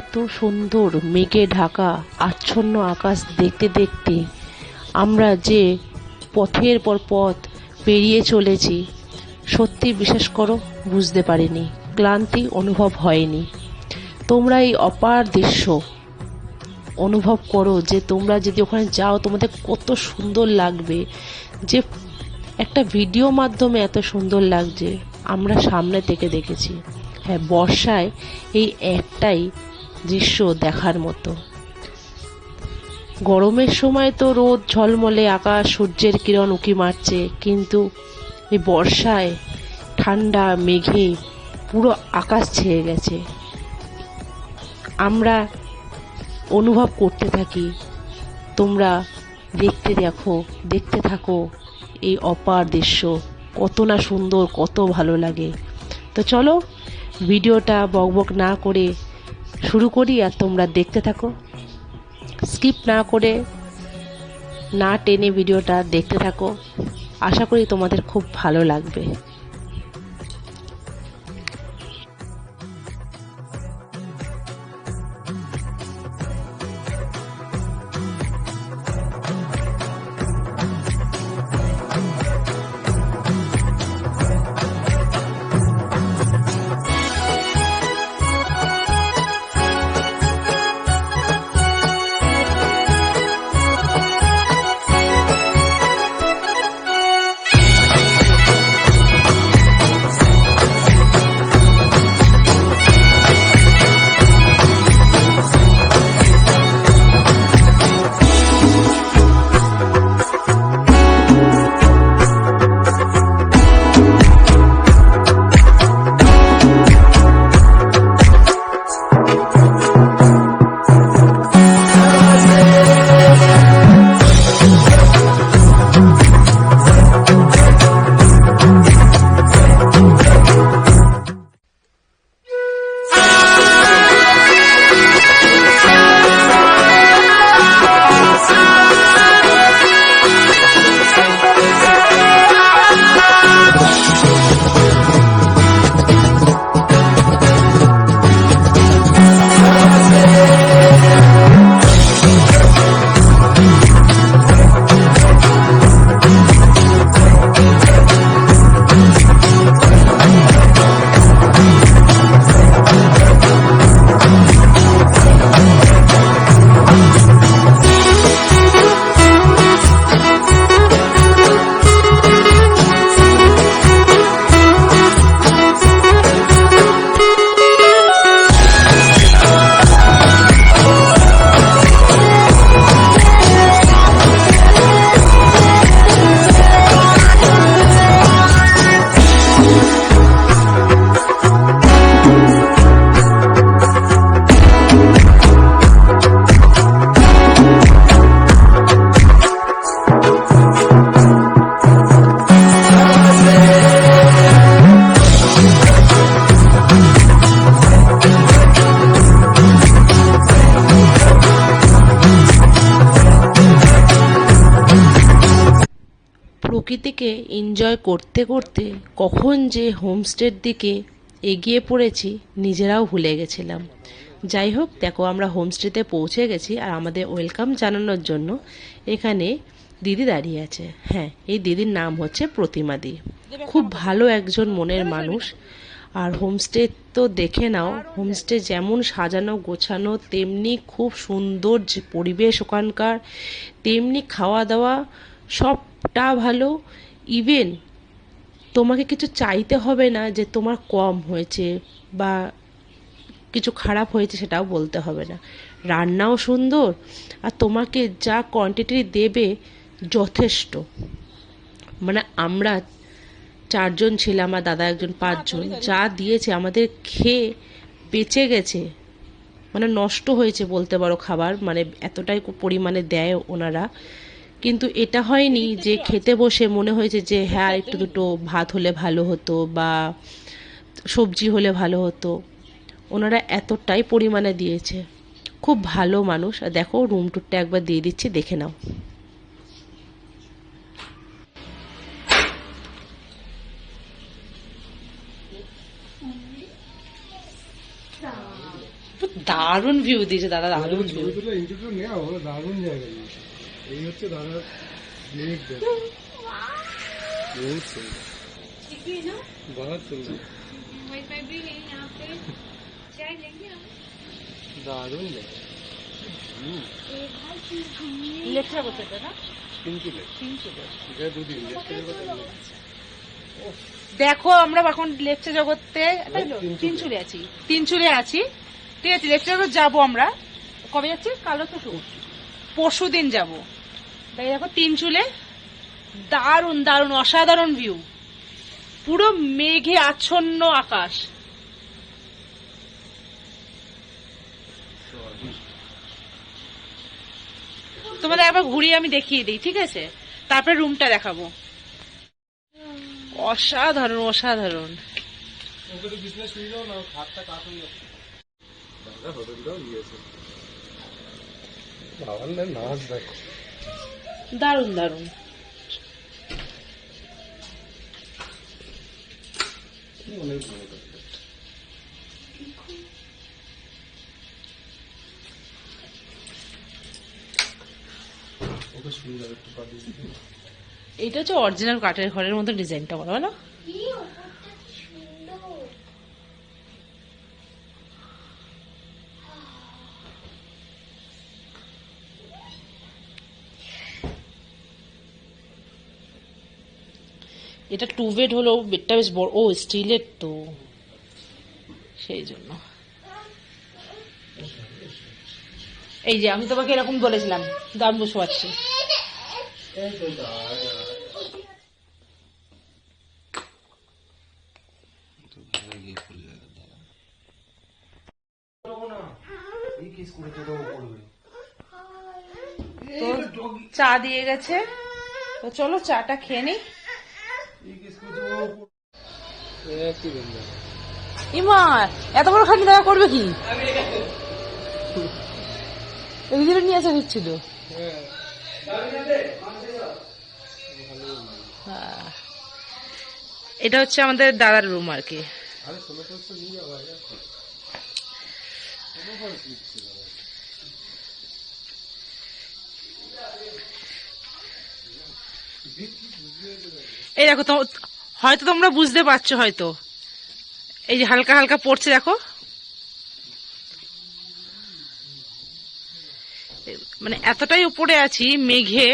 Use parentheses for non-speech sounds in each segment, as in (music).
এত সুন্দর মেঘে ঢাকা, আচ্ছন্ন আকাশ দেখতে দেখতে আমরা যে পথের পর পথ পেরিয়ে চলেছি, সত্যি বিশ্বাস করো, বুঝতে পারিনি, ক্লান্তি অনুভব হয়নি। তোমরা এই অপার দৃশ্য অনুভব করো যে তোমরা যদি ওখানে যাও, তোমাদের কত সুন্দর লাগবে, যে একটা ভিডিও মাধ্যমে এত সুন্দর লাগছে, আমরা সামনে থেকে দেখেছি। হ্যাঁ বর্ষায় এই একটাই দৃশ্য দেখার মতো। গরমের সময় তো রোদ ঝলমলে, আকাশ সূর্যের কিরণ উঁকি মারছে, কিন্তু এই বর্ষায় ঠান্ডা, মেঘে পুরো আকাশ ছেয়ে গেছে। আমরা অনুভব করতে থাকি, তোমরা দেখতে দেখো, দেখতে থাকো এই অপার দৃশ্য, কত না সুন্দর, কত ভালো লাগে। তো চলো, ভিডিওটা বকবক না করে শুরু করি আর তোমরা দেখতে থাকো। স্কিপ না করে না টেনে ভিডিওটা দেখতে থাকো। আশা করি তোমাদের খুব ভালো লাগবে। এনজয় করতে করতে কখন যে হোমস্টের দিকে এগিয়ে পড়েছি, নিজেরাও ভুলে গেছিলাম। যাই হোক, দেখো আমরা হোমস্টেতে পৌঁছে গেছি আর আমাদের ওয়েলকাম জানানোর জন্য এখানে দিদি দাঁড়িয়ে আছে। হ্যাঁ এই দিদির নাম হচ্ছে প্রতিমা দি। খুব ভালো একজন মনের মানুষ। আর হোমস্টে তো দেখে নাও, হোমস্টে যেমন সাজানো গোছানো, তেমনি খুব সুন্দর যে পরিবেশ ওখানকার, তেমনি খাওয়া দাওয়া সবটা ভালো। ইভেন তোমাকে কিছু চাইতে হবে না যে তোমার কম হয়েছে বা কিছু খারাপ হয়েছে সেটাও বলতে হবে না। রান্নাও সুন্দর আর তোমাকে যা কোয়ান্টিটি দেবে যথেষ্ট। মানে আমরা চারজন ছিলাম আর দাদা একজন পাঁচজন। যা দিয়েছে আমাদের খেয়ে বেঁচে গেছে। মানে নষ্ট হয়েছে বলতে পারো খাবার। মানে এতটাই পরিমাণে দেয় ওনারা। কিন্তু এটা হয়নি যে খেতে বসে মনে হয়েছে যে হ্যাঁ একটু দুটো ভাত হলে ভালো হতো বা সবজি হলে ভালো হতো। ওনারা এতটাই পরিমাণে দিয়েছে। খুব ভালো মানুষ। আর দেখো রুম টুরটা একবার দিয়ে দিচ্ছি দেখে নাও। দারুণ ভিউ দিয়েছে দাদা দারুণ ভিউ দারুণ জায়গা এই হচ্ছে দাদার দেখো বহুত সুন্দর। না? আমরা এখন লেকচার জগতে? তিনচুলে। আছি। তিনচুলে আছি। ঠিক আছে লেকচার জগৎ যাব আমরা। কবে যাচ্ছি? কালো তো পরশু দিন যাব। তাই দেখো তিনচুলে দারুণ দারুণ অসাধারণ ভিউ পুরো মেঘে আচ্ছন্ন আকাশ। তোমাদের একবার ঘুরিয়ে আমি দেখিয়ে দিই ঠিক আছে? তারপরে রুমটা দেখাবো। অসাধারণ অসাধারণ। ওকে তো বিজনেস খাটটা কাট হয়ে যাচ্ছে দাদা হোটেলটাও নিয়েছে বাবার না নাচ দেখো দারুণ এটা হচ্ছে অরিজিনাল কাঠের ঘরের মতো ডিজাইনটা বলো। এটা টু বেড হলেও বেডটা বেশ বড়, ও স্টিলের তো সেই জন্য। এই যে, আমি তোমাকে এরকম বলেছিলাম, দাম বসে পাচ্ছি চা দিয়ে গেছে। তো চলো, চাটা খেয়ে বন্ধু ইমা, এত বড় খাকি দেখা করবে কি এদিকে নিয়ে আসা হচ্ছিল। এটা হচ্ছে আমাদের দাদার রুম আর কি এই দেখো হয়তো তোমরা বুঝতে পারছ হয়তো। এই যে হালকা হালকা পড়ছে, দেখো। মানে এতটাই উপরে আছি, মেঘে,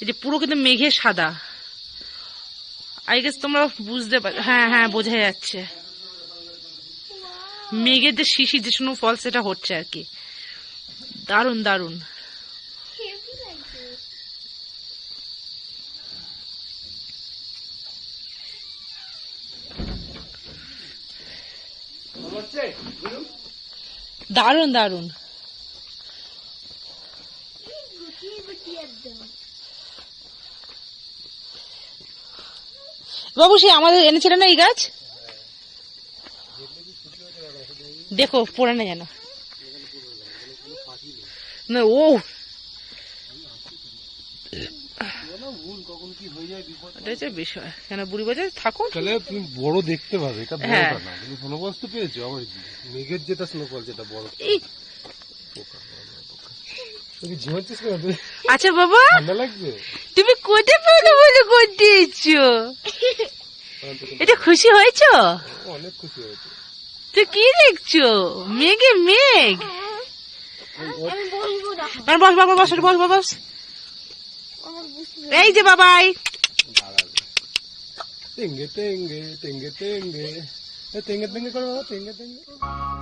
এই যে পুরো কিন্তু মেঘে সাদা। আই গেস তোমরা বুঝতে পার হ্যাঁ হ্যাঁ বোঝা যাচ্ছে। মেঘের যে শিশির, যে শুনো ফল সেটা হচ্ছে আর কি। দারুণ দারুণ। দারুণ দারুণ। বাবু, সে আমাদের এনেছিল না এই গাছ? দেখো পড়ে না যেন। না, ও ওটা হচ্ছে বিষয়। কেন বুড়ি বাজার থাকুন। তাহলে তুমি বড় দেখতে পাবে এটা হ্যাঁ। বড়টা না। তুমি স্নোফল তো পেয়েছ আবার কি মেঘের যেটা স্নোফল যেটা বড়। এই। তুমি ঝিমাচ্ছিস কেন? তুই আচ্ছা বাবা। তুমি কোথায় পেলে বলে করতেছো এটা খুশি হয়েছো? অনেক খুশি হয়েছে। তো কি দেখছ? মেঘে মেঘ। আমি বলব না। আর বস বাবা বস বস বস, বস। এই যে বাবাই। Tengue, tengue, tengue, tengue. Tengue, tengue, tengue, tengue.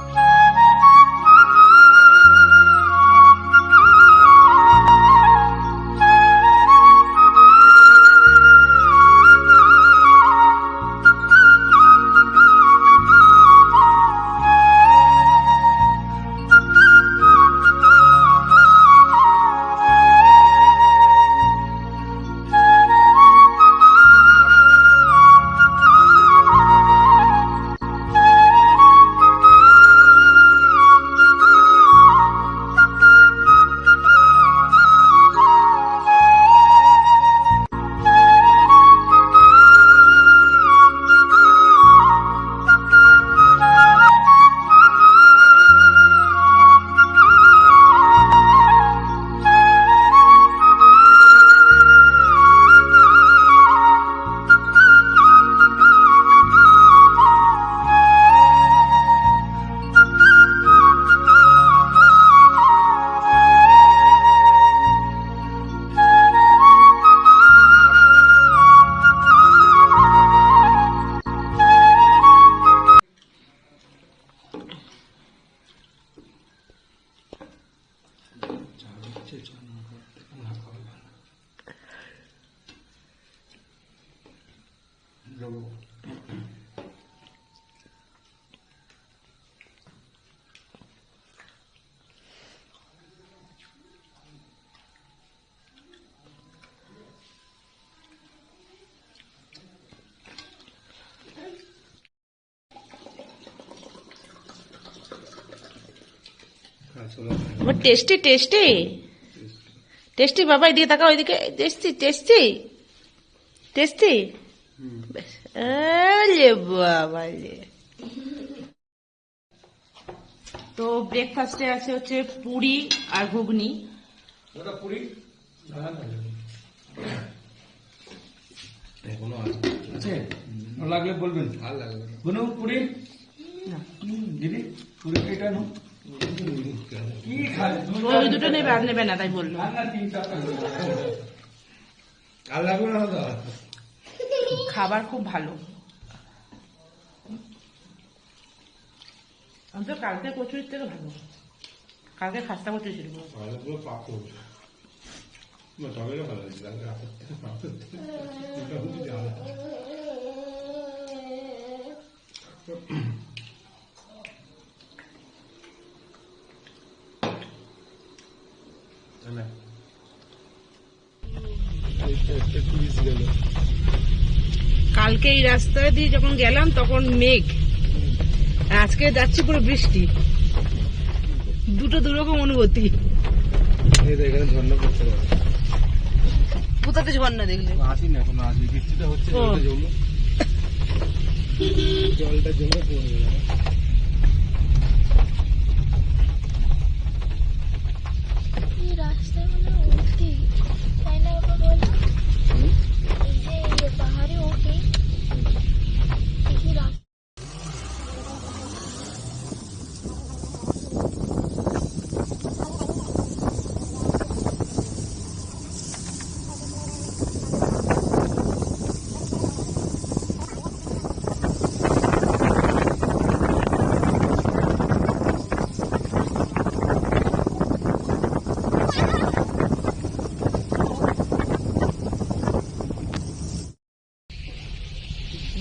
আমার টেস্টি টেস্টি টেস্টি বাবা এদিকে তাকাও এদিকে টেস্টি টেস্টি টেস্টি বাবা রে তো ব্রেকফাস্টে আছে হচ্ছে পুরি আর ঘুগনি। পুরি? এখনও আছে। আছে? লাগলে বলবেন। লাগবে না পুরি? দিদি পুরি এটা নো। ওই দুটো নেবে আর নেবে না তাই বলল খাবার খুব ভালো আমি তো কালকে কচুরির থেকে ভালো কালকে খাস্তা কচুরি ছিল। ভালো পুরো পাপ করবে না তবে ভালো লাগছে তাহলে রাতের থেকে রাতের থেকে মোটামুটি আলাদা না একটু বেশি গেল কালকে এই রাস্তা দিয়ে যখন গেলাম তখন মেঘ। আজকে যাচ্ছি পুরো বৃষ্টি। দুটো দুরকম অনুভূতি। কোথাতে ঝর্ণা দেখলে? আসি না এখন আসবি বৃষ্টিটা হচ্ছে জলটা জমে পড়ে গেল Oh,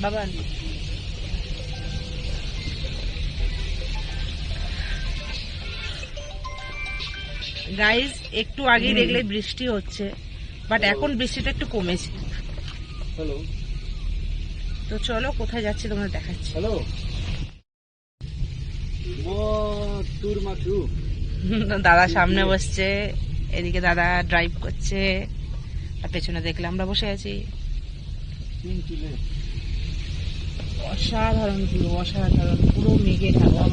বাবা গাইস একটু আগে দেখলে বৃষ্টি হচ্ছে বাট এখন বৃষ্টিটা একটু কমেছে। হ্যালো তো চলো কোথায় যাচ্ছি তোমরা দেখাচ্ছি। হ্যালো (laughs) দাদা সামনে বসছে এদিকে দাদা ড্রাইভ করছে আর পেছনে দেখলে আমরা বসে আছি। অসাধারণ ভিউ অসাধারণ পুরো মেঘে ঢাকা।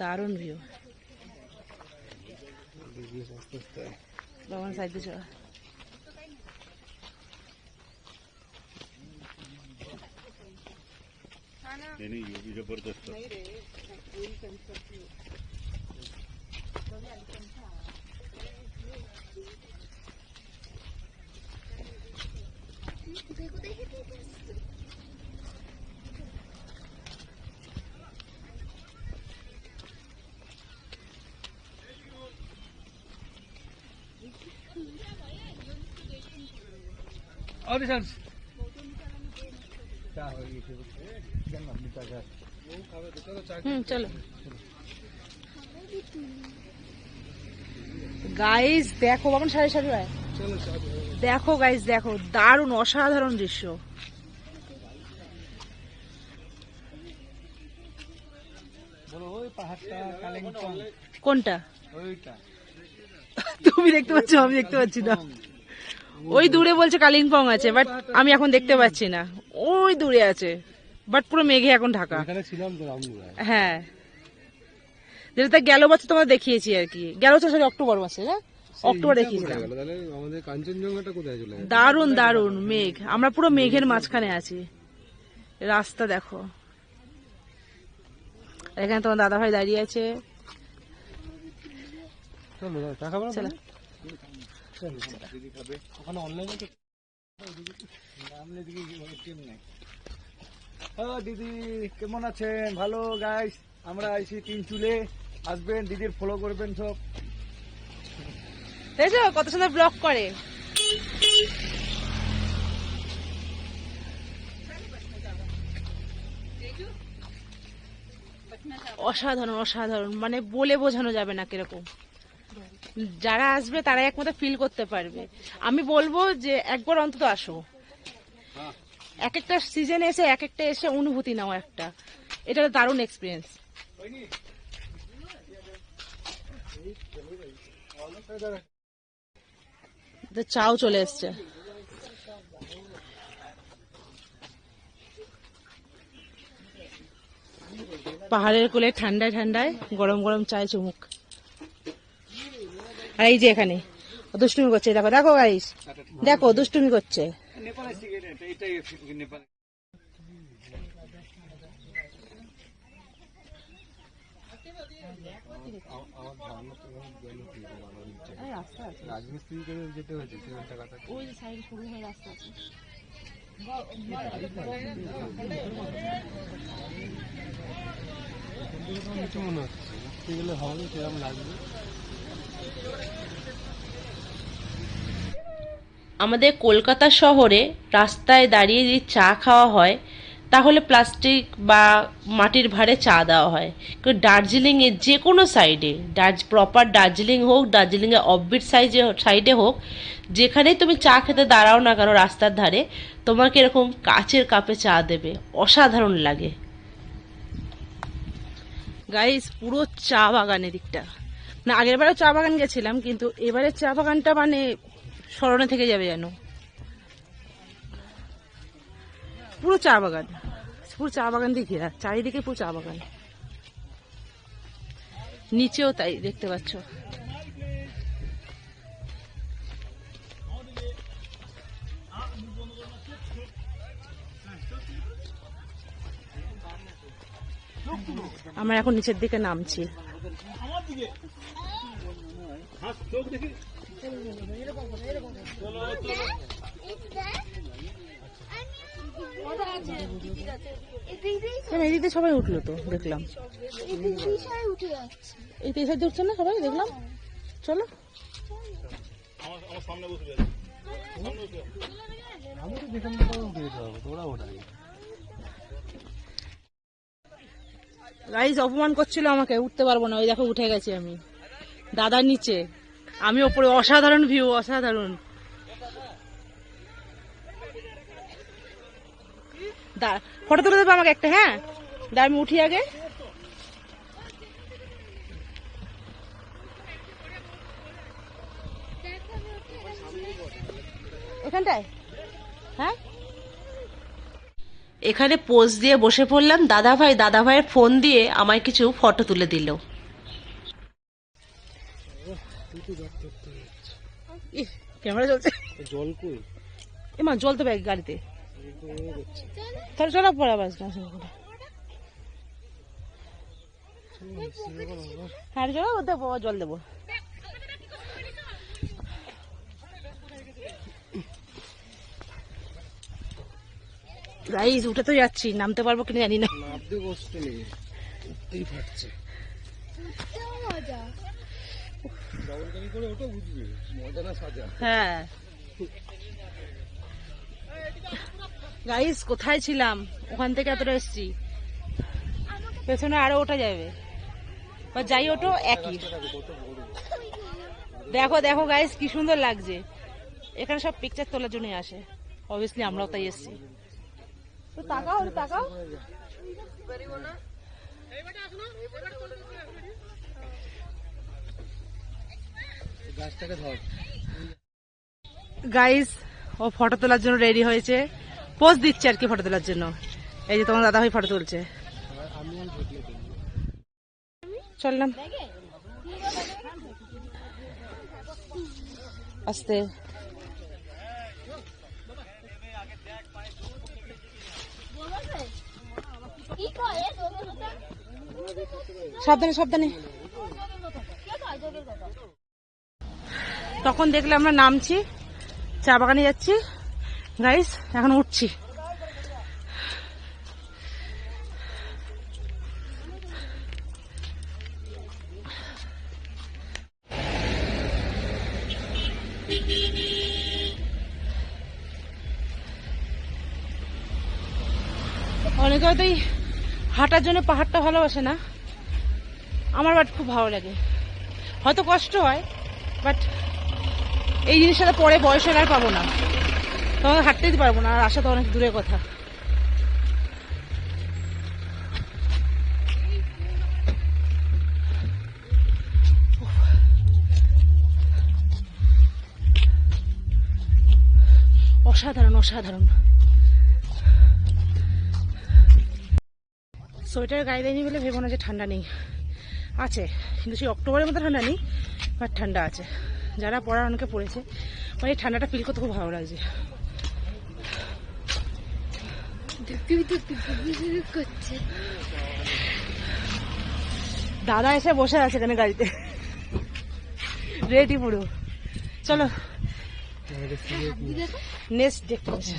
দারুণ ভিউ। আস্তে সাইডে চল আপনি চা খান ও খাবে তো চলো। গাইস দেখো বাবন সাড়ে সাড়ে চলো। দেখো গাইস দেখো দারুণ অসাধারণ দৃশ্য। কোনটা? তুমি দেখতে পাচ্ছ আমি দেখতে পাচ্ছি না। ওই দূরে বলছে কালিম্পং আছে বাট আমি এখন দেখতে পাচ্ছি না। ওই দূরে আছে বাট পুরো মেঘে এখন ঢাকা। হ্যাঁ। যেটা গেল বছর তোমাদের দেখিয়েছি আর কি। গেল বছর অক্টোবর মাসে না? অক্টোবর গেল? দারুণ দারুণ মেঘ। আমরা পুরো মেঘের মাঝখানে আছি। রাস্তা দেখো। এখানে তোমার দাদা ভাই দাঁড়িয়ে আছে। দিদি কেমন আছেন? ভালো গাইস আমরা আইছি তিন চুলে আসবেন দিদির ফলো করবেন সব। দেখছ কত সুন্দর ব্লক করে। অসাধারণ অসাধারণ। মানে বলে বোঝানো যাবে না কীরকম। যারা আসবে তারা একমাত্র ফিল করতে পারবে। আমি বলব যে, একবার অন্তত আসো। এক একটা সিজন এসে এক একটা এসে অনুভূতি নাও একটা। এটা দারুণ এক্সপিরিয়েন্স চাও চলে এসছে। পাহাড়ের কোলে ঠান্ডায় ঠান্ডায় গরম গরম চায় চুমুক। আর এই যে এখানে দুষ্টুমি করছে। দেখো দেখো গাইস দেখো, দুষ্টুমি করছে। এইটাই নেপালে রাজমিস্ত্রি করে যেতে হয়েছে কাটা ওই যে সাইড শুরু হয়ে রাস্তা আছে। কিছু মনে হচ্ছে উঠতে গেলে হবে সেরকম লাগবে আমাদের কলকাতা শহরে রাস্তায় দাঁড়িয়ে যদি চা খাওয়া হয় তাহলে প্লাস্টিক বা মাটির ভাঁড়ে চা দেওয়া হয়। কিন্তু দার্জিলিংয়ে যে কোনো সাইডে দার্জ প্রপার দার্জিলিং হোক দার্জিলিংয়ের অফবিট সাইজে সাইডে হোক যেখানে তুমি চা খেতে দাঁড়াও না কেন রাস্তার ধারে, তোমাকে এরকম কাচের কাপে চা দেবে। অসাধারণ লাগে। গাইস পুরো চা বাগানের দিকটা। না, আগের বারেও চা বাগান গেছিলাম, কিন্তু এবারে চা বাগানটা মানে স্মরণে থেকে যাবে যেন। পুরো চা বাগান। পুরো চা বাগান দিয়ে ঘেরা চারিদিকে পুরো চা বাগান। নিচেও তাই দেখতে পাচ্ছ। আমরা এখন নিচের দিকে নামছি। এদিকে সবাই উঠল তো, দেখলাম। এই সাইডে উঠছে না সবাই, দেখলাম। চলো। গাইজ অপমান করছিল আমাকে, উঠতে পারব না, ওই দেখো, উঠে গেছি আমি। দাদার নিচে। আমি ওপরে, অসাধারণ ভিউ অসাধারণ। ফটো তুলে দেবো আমাকে একটা হ্যাঁ? দা আমি উঠি আগে। হ্যাঁ? এখানে পোজ দিয়ে বসে পড়লাম। দাদা ভাই দাদা ভাইয়ের ফোন দিয়ে আমায় কিছু ফটো তুলে দিল। ক্যামেরা চলছে জল কই? এমা জল তো ব্যাগ গাড়িতে। তাহলে চলো পরে আবার। হ্যাঁ চলো ও দেবো জল দেবো। গাইজ উঠে তো যাচ্ছি নামতে পারব কিনা জানি না। নামতে বসতে নেই উঠতেই পারছে। মজা। করে ওটা বুঝবে মজা না সাজা হ্যাঁ। গাইস কোথায় ছিলাম? ওখান থেকে এতটা এসছি। পেছনে আরও ওঠা যাবে। যাই ওটো, একই। দেখো দেখো গাইস কি সুন্দর লাগছে। এখানে সব পিকচার তোলার জন্য আসে। অবভিয়াসলি আমরাও তাই এসছি। তো তাকাও তাকাও। গাইস ও ফটো তোলার জন্য রেডি হয়েছে। পোজ দিচ্ছে আর কি ফটো তোলার জন্য। এই যে তোমার দাদা ভাই ফটো তুলছে। চললাম। আস্তে। সাবধানে সাবধানে। তখন দেখলে আমরা নামছি, চা বাগানে যাচ্ছি। গাইস এখন উঠছি। অনেকে হয়তো হাঁটার জন্য পাহাড়টা ভালোবাসে না। আমার বাট খুব ভালো লাগে। হয়তো কষ্ট হয়, বাট এই জিনিসটা পরে বয়সের আর পাবো না। তখন হাঁটতে দিতে পারব না, আর আসা তো অনেক দূরের কথা। অসাধারণ অসাধারণ। সোয়েটার গায়ে দেয়নি বলে ভেবো না যে ঠান্ডা নেই। আছে, কিন্তু সেই অক্টোবরের মতো ঠান্ডা নেই, বাট ঠান্ডা আছে। যারা পড়ার অনেকে পড়েছে মানে এই ঠান্ডাটা ফিল করতে খুব ভালো লাগছে। দাদা এসে বসে আছে এখানে গাড়িতে। রেডি পুরো। চলো। Next destination